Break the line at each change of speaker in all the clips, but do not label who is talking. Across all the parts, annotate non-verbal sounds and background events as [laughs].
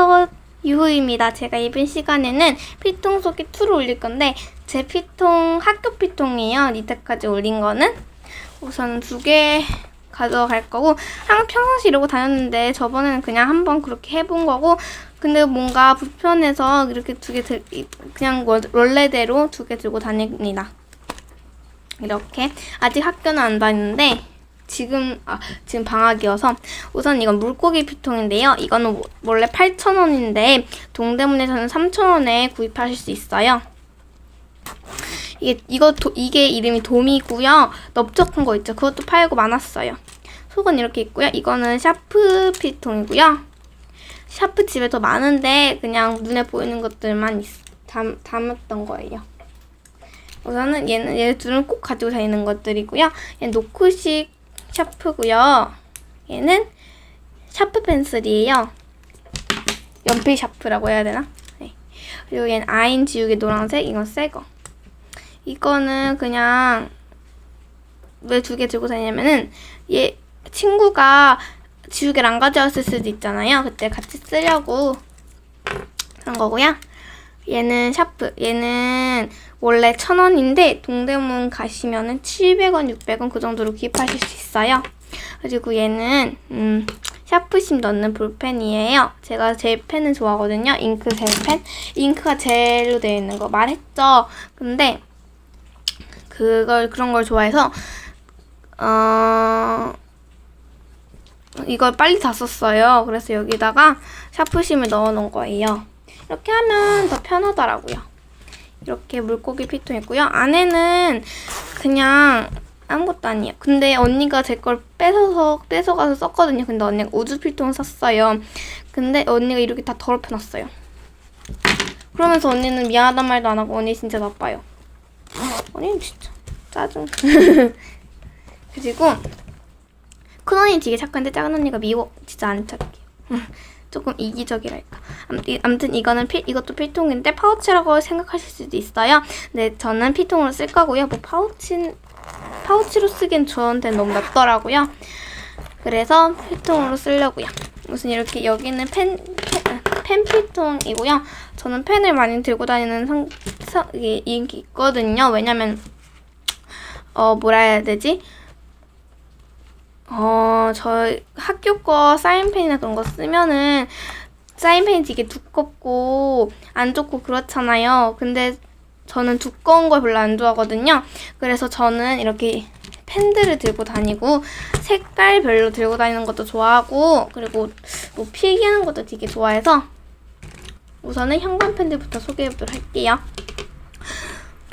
안녕하세요. 유후입니다. 제가 이번 시간에는 피통 속에 2를 올릴 건데 제 피통 학교 피통이에요. 이때까지 올린 거는 우선 두 개 가져갈 거고 항상 평상시 이러고 다녔는데 저번에는 그냥 한번 그렇게 해본 거고 근데 뭔가 불편해서 이렇게 두 개 그냥 원- 원래대로 두 개 들고 다닙니다. 이렇게 아직 학교는 안 다니는데 지금 아 지금 방학이어서 우선 이건 물고기 피통인데요. 이거는 wo- 원래 8,000원인데 동대문에서는 3,000원에 구입하실 수 있어요. 이게 이거 도, 이게 이름이 돔이고요. 넓적한 거 있죠. 그것도 팔고 많았어요. 속은 이렇게 있고요. 이거는 샤프 피통이고요. 샤프 집에 더 많은데 그냥 눈에 보이는 것들만 있, 담, 담았던 거예요. 우선은 얘는 얘 둘은 꼭 가지고 다니는 것들이고요. 얘는 노크식 샤프고요. 얘는 샤프 펜슬이에요. 연필 샤프라고 해야 되나? 네. 그리고 얘는 아인 지우개 노란색, 이건 새 거. 이거는 그냥 왜 두 개 들고 다니냐면은 얘 친구가 지우개를 안 가져왔을 수도 있잖아요. 그때 같이 쓰려고 한 거고요. 얘는 샤프. 얘는 원래 천 원인데 동대문 가시면은 700원, 600원 그 정도로 구입하실 수 있어요. 그리고 얘는 음, 샤프심 넣는 볼펜이에요. 제가 제 펜을 좋아하거든요. 잉크 젤펜. 잉크가 젤로 되어 있는 거 말했죠. 근데 그걸 그런 걸 좋아해서 어 이걸 빨리 다 썼어요. 그래서 여기다가 샤프심을 넣어 놓은 거예요. 이렇게 하면 더 편하더라고요. 이렇게 물고기 피통 있고요. 안에는 그냥 아무것도 아니에요. 근데 언니가 제 걸 뺏어서 뺏어가서 썼거든요. 근데 언니가 우주 필통 샀어요. 근데 언니가 이렇게 다 더럽혀놨어요. 그러면서 언니는 미안하단 말도 안 하고 언니 진짜 나빠요. 언니는 진짜 짜증. [laughs] 그리고 큰 언니 되게 착한데 작은 언니가 미워. 진짜 안 착해요. 조금 이기적이랄까. 아무튼, 이거는 피, 이것도 필통인데 파우치라고 생각하실 수도 있어요. 네, 저는 필통으로 쓸 거고요. 뭐 파우치 파우치로 쓰기엔 저한테 너무 낫더라고요. 그래서 필통으로 쓰려고요. 무슨 이렇게 여기는 펜, 펜, 펜 필통이고요. 저는 펜을 많이 들고 다니는 성, 성 이게 인기 있거든요. 왜냐면 어 뭐라 해야 되지? 어, 저희 학교 거 사인펜이나 그런 거 쓰면은 사인펜이 되게 두껍고 안 좋고 그렇잖아요. 근데 저는 두꺼운 걸 별로 안 좋아하거든요. 그래서 저는 이렇게 펜들을 들고 다니고 색깔별로 들고 다니는 것도 좋아하고 그리고 뭐 필기하는 것도 되게 좋아해서 우선은 형광 펜들부터 소개해보도록 할게요.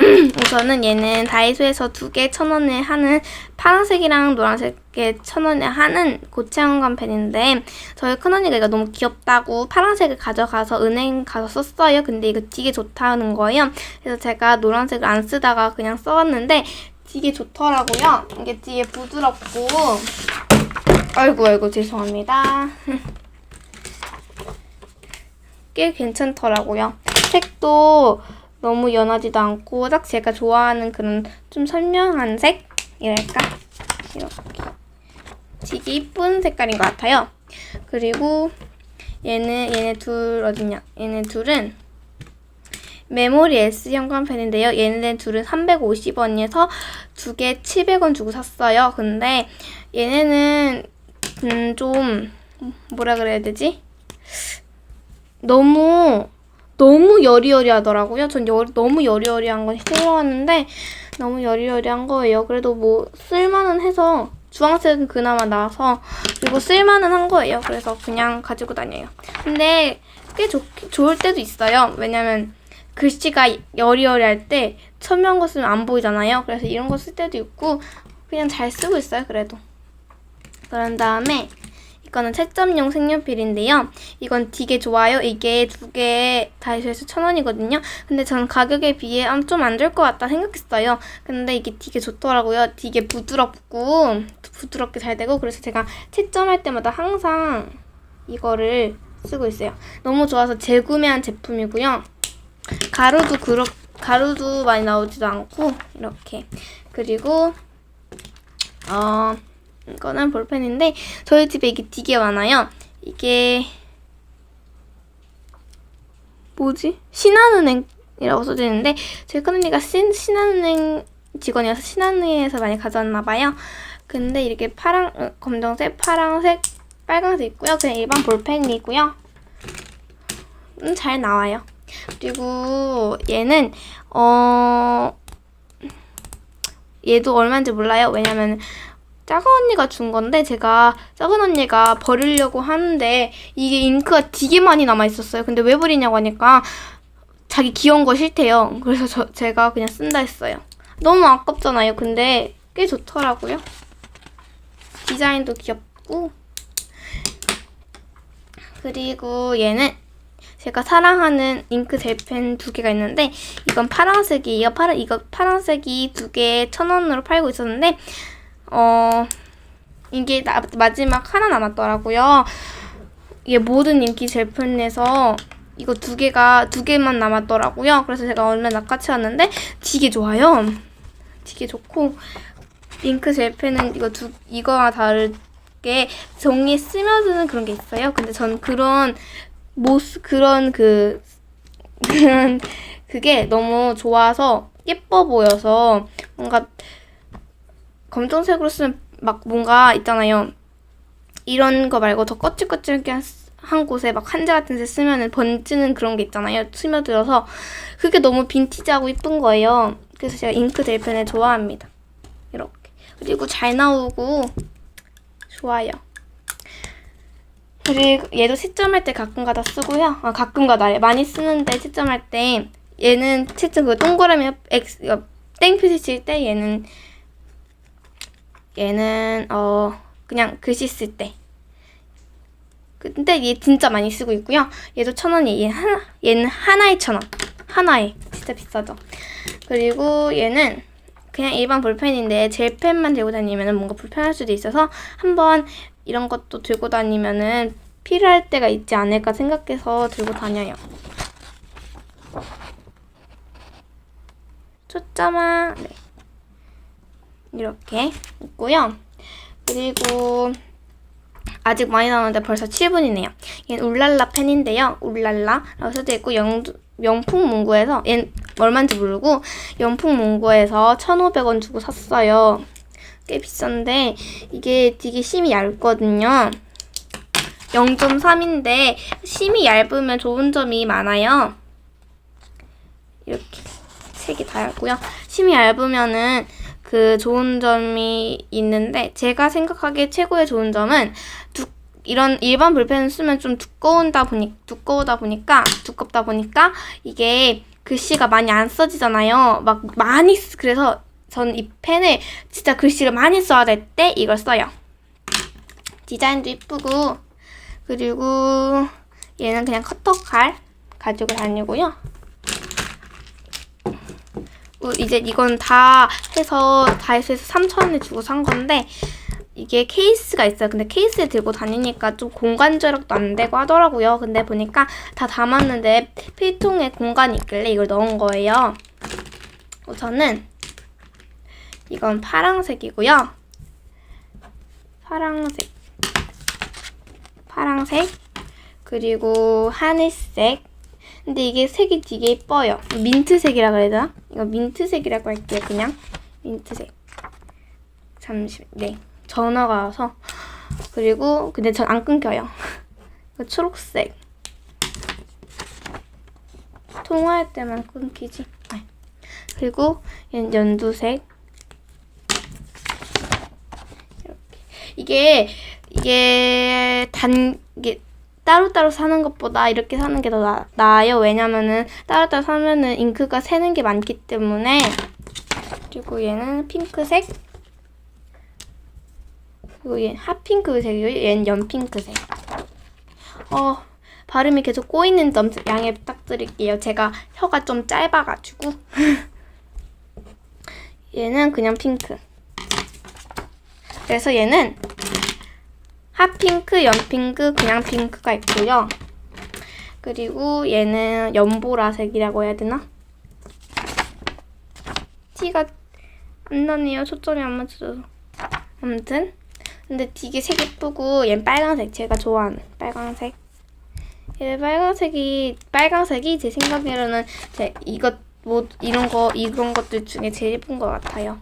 우선은 얘는 다이소에서 두 개 천 원에 하는 파란색이랑 노란색에 천 원에 하는 고체형광 펜인데 저희 큰언니가 이거 너무 귀엽다고 파란색을 가져가서 은행 가서 썼어요. 근데 이거 되게 좋다는 거예요. 그래서 제가 노란색을 안 쓰다가 그냥 써왔는데 되게 좋더라고요. 이게 되게 부드럽고 아이고 아이고 죄송합니다. [laughs] 꽤 괜찮더라고요. 색도 너무 연하지도 않고 딱 제가 좋아하는 그런 좀 선명한 색 이랄까? 이렇게 되게 이쁜 색깔인 것 같아요. 그리고 얘는 얘네 둘 어딨냐? 얘네 둘은 메모리 S 형광 펜인데요. 얘네 둘은 350원에서 두 개 700원 주고 샀어요. 근데 얘네는 음, 좀 뭐라 그래야 되지? 너무 너무 여리여리하더라고요. 전 여, 너무 여리여리한 건 싫어하는데 너무 여리여리한 거예요. 그래도 뭐 쓸만은 해서 주황색은 그나마 나와서 그리고 쓸만은 한 거예요. 그래서 그냥 가지고 다녀요. 근데 꽤 좋, 좋을 때도 있어요. 왜냐면 글씨가 여리여리할 때 천명 거 쓰면 안 보이잖아요. 그래서 이런 거 쓸 때도 있고 그냥 잘 쓰고 있어요. 그래도 그런 다음에 이 거는 채점용 색연필인데요. 이건 되게 좋아요. 이게 두 개 다이소에서 천 원이거든요. 근데 저는 가격에 비해 좀 안 될 것 같다 생각했어요. 근데 이게 되게 좋더라고요. 되게 부드럽고 부드럽게 잘 되고 그래서 제가 채점할 때마다 항상 이거를 쓰고 있어요. 너무 좋아서 재구매한 제품이고요. 가루도 그렇 가루도 많이 나오지도 않고 이렇게 그리고 어이 거는 볼펜인데 저희 집에 이게 되게 많아요. 이게 뭐지? 신한은행이라고 써져 있는데 제 큰언니가 신, 신한은행 직원이어서 신한은행에서 많이 가져왔나 봐요. 근데 이렇게 파랑, 어, 검정색, 파랑색, 빨강색 있고요. 그냥 일반 볼펜이고요. 음, 잘 나와요. 그리고 얘는 어 얘도 얼마인지 몰라요. 왜냐면 작은 언니가 준 건데 제가 작은 언니가 버리려고 하는데 이게 잉크가 되게 많이 남아 있었어요. 근데 왜 버리냐고 하니까 자기 귀여운 거 싫대요. 그래서 저 제가 그냥 쓴다 했어요. 너무 아깝잖아요. 근데 꽤 좋더라고요. 디자인도 귀엽고 그리고 얘는 제가 사랑하는 잉크 젤펜 두 개가 있는데 이건 파란색이에요. 파란 이거 파란색이 두 개 천 원으로 팔고 있었는데 어 이게 나, 마지막 하나 남았더라고요. 이게 모든 인기 젤펜에서 이거 두 개가 두 개만 남았더라고요. 그래서 제가 얼마 낚아채웠는데 되게 좋아요. 되게 좋고 잉크 젤펜은 이거 두 이거와 다르게 종이에 스며드는 그런 게 있어요. 근데 전 그런 모스 그런 그 [laughs] 그런 그게 너무 좋아서 예뻐 보여서 뭔가 검정색으로 쓰면 막 뭔가 있잖아요. 이런 거 말고 더 거칠거칠한 한 곳에 막 한자 같은 데 쓰면은 번지는 그런 게 있잖아요. 스며들어서 그게 너무 빈티지하고 이쁜 거예요. 그래서 제가 잉크 젤펜을 좋아합니다. 이렇게 그리고 잘 나오고 좋아요. 그리고 얘도 채점할 때 가끔가다 쓰고요. 아, 가끔가다 많이 쓰는데 채점할 때 얘는 채점 그 동그라미 X 이거 땡 표시 칠 때 얘는 얘는 어 그냥 글씨 쓸 때. 근데 얘 진짜 많이 쓰고 있고요. 얘도 천 원이 얘 하나 얘는 하나에 천 원. 하나에 진짜 비싸죠. 그리고 얘는 그냥 일반 볼펜인데 젤펜만 들고 다니면 뭔가 불편할 수도 있어서 한번 이런 것도 들고 다니면은 필요할 때가 있지 않을까 생각해서 들고 다녀요. 초점화 네. 이렇게 있고요. 그리고 아직 많이 나오는데 벌써 7분이네요. 얘는 울랄라 펜인데요. 울랄라라고 써져 있고 영, 명품 문구에서 얘는 얼마인지 모르고 영품 문구에서 1,500원 주고 샀어요. 꽤 비싼데 이게 되게 심이 얇거든요. 0.3인데 심이 얇으면 좋은 점이 많아요. 이렇게 색이 다 얇고요. 심이 얇으면은 그 좋은 점이 있는데 제가 생각하기에 최고의 좋은 점은 두, 이런 일반 볼펜을 쓰면 좀 두꺼운다 보니 두꺼우다 보니까 두껍다 보니까 이게 글씨가 많이 안 써지잖아요. 막 많이 쓰, 그래서 전 이 펜을 진짜 글씨를 많이 써야 될 때 이걸 써요. 디자인도 이쁘고 그리고 얘는 그냥 커터칼 가지고 다니고요. 어, 이제 이건 다 해서 다이소에서 3,000원에 주고 산 건데 이게 케이스가 있어요. 근데 케이스에 들고 다니니까 좀 공간 절약도 안 되고 하더라고요. 근데 보니까 다 담았는데 필통에 공간이 있길래 이걸 넣은 거예요. 우선은 이건 파랑색이고요. 파랑색. 파랑색. 그리고 하늘색. 근데 이게 색이 되게 예뻐요. 민트색이라 그래야 되나? 이거 민트색이라고 할게요, 그냥. 민트색. 잠시, 네. 전화가 와서. 그리고, 근데 전 안 끊겨요. 이거 [laughs] 초록색. 통화할 때만 끊기지. 네. 그리고 연두색. 이렇게. 이게, 이게 단, 이게 따로따로 사는 것보다 이렇게 사는 게더 나아요. 왜냐면은 따로따로 사면은 잉크가 새는 게 많기 때문에. 그리고 얘는 핑크색. 그리고 얘는 핫핑크색이고 얘는 연핑크색. 어, 발음이 계속 꼬이는 점 양해 부탁드릴게요. 제가 혀가 좀 짧아가지고. [laughs] 얘는 그냥 핑크. 그래서 얘는 핫핑크, 연핑크, 그냥 핑크가 있고요. 그리고 얘는 연보라색이라고 해야 되나? 티가 안 나네요. 초점이 안 맞춰져서. 아무튼 근데 되게 색 예쁘고 얘는 빨간색 제가 좋아하는 빨간색 얘 빨간색이 빨간색이 제 생각에는 제 이것 뭐 이런 거 이런 것들 중에 제일 예쁜 것 같아요.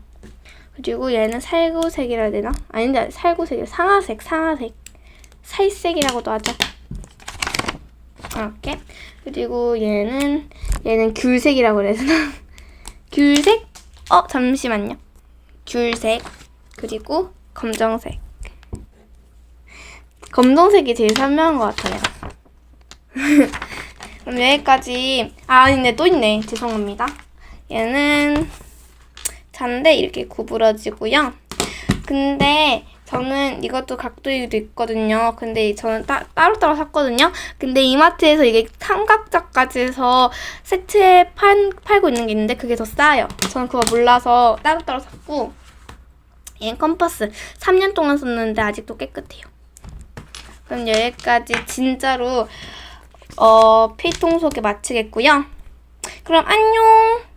그리고 얘는 살구색이라 해야 되나? 아닌데 살구색이 상아색 상아색 살색이라고도 하죠. 이렇게 그리고 얘는 얘는 귤색이라고 그래야 되나? [laughs] 귤색? 어 잠시만요. 귤색 그리고 검정색. 검정색이 제일 선명한 것 같아요. [laughs] 그럼 여기까지 아 아니네 또 있네 죄송합니다. 얘는 잔데 이렇게 구부러지고요. 근데 저는 이것도 각도도 있거든요. 근데 저는 따, 따로따로 샀거든요. 근데 이마트에서 이게 삼각자까지 해서 세트에 팔, 팔고 있는 게 있는데 그게 더 싸요. 저는 그거 몰라서 따로따로 샀고 얘는 컴퍼스 3년 동안 썼는데 아직도 깨끗해요. 그럼 여기까지 진짜로 어 필통 소개 마치겠고요. 그럼 안녕.